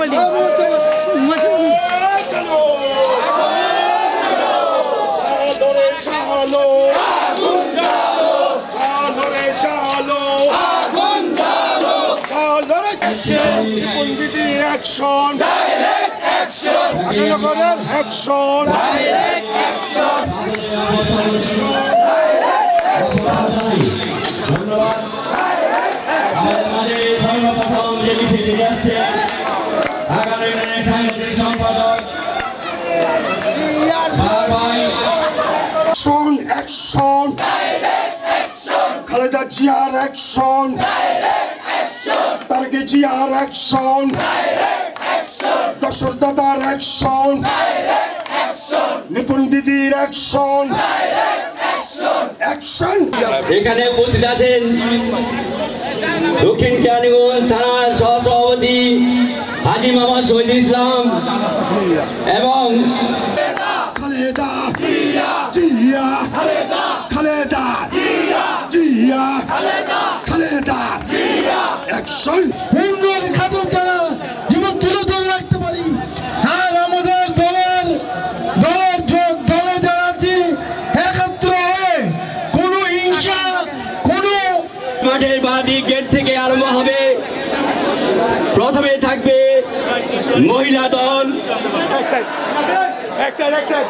Mobile মোবাইলটি মোবাইলটি mobile চালো চালো রে চালো চালো রে অ্যাকশন অ্যাকশন খালেদা জিয়ার অ্যাকশন তারকে জিয়ার অ্যাকশন দশর দাদার অ্যাকশন নিপুণ দিদির অ্যাকশন অ্যাকশন এখানে উপস্থিত আছেন দক্ষিণ কেরানীগঞ্জ থানার সহসভাপতি হাজি মোহাম্মদ শহীদ ইসলাম এবং খালেদা। জিয়া। খালেদা। জিয়া। খালেদা। অ্যাকশন উন্নয়ন খাতে তারা জীবন তুলে ধরে রাখতে পারি। আর আমাদের দলের দলের জ- দলে যারা আছি একত্র হয়ে কোনো হিংসা কোনো মাঠের বাদি গেট থেকে আরম্ভ হবে। প্রথমে থাকবে মহিলা দল। আজকের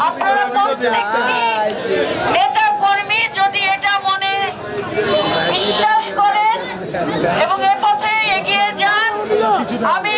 আপনারা নেতা কর্মী যদি এটা মনে বিশ্বাস করেন এবং এ পথে এগিয়ে যান আমি